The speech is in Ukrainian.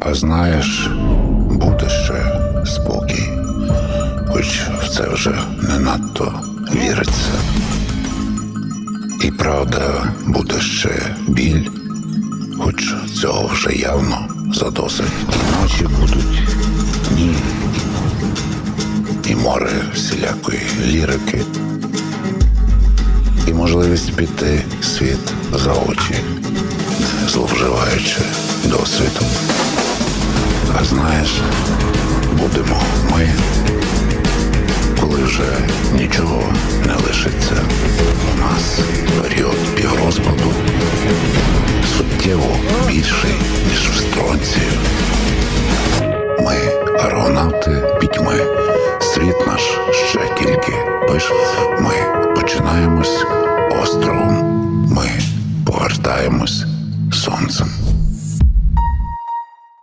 А знаєш, буде ще спокій, хоч в це вже не надто віриться. І правда, буде ще біль, хоч цього вже явно задосить. І ночі будуть дні, і море всілякої лірики, і можливість піти світ за очі, зловживаючи досвідом. А знаєш, будемо ми, коли вже нічого не лишиться. У нас період піврозпаду суттєво більший, ніж в стронці. Ми аеронавти пітьми. Світ наш ще тільки пиш. Ми починаємось островом. Ми повертаємось сонцем.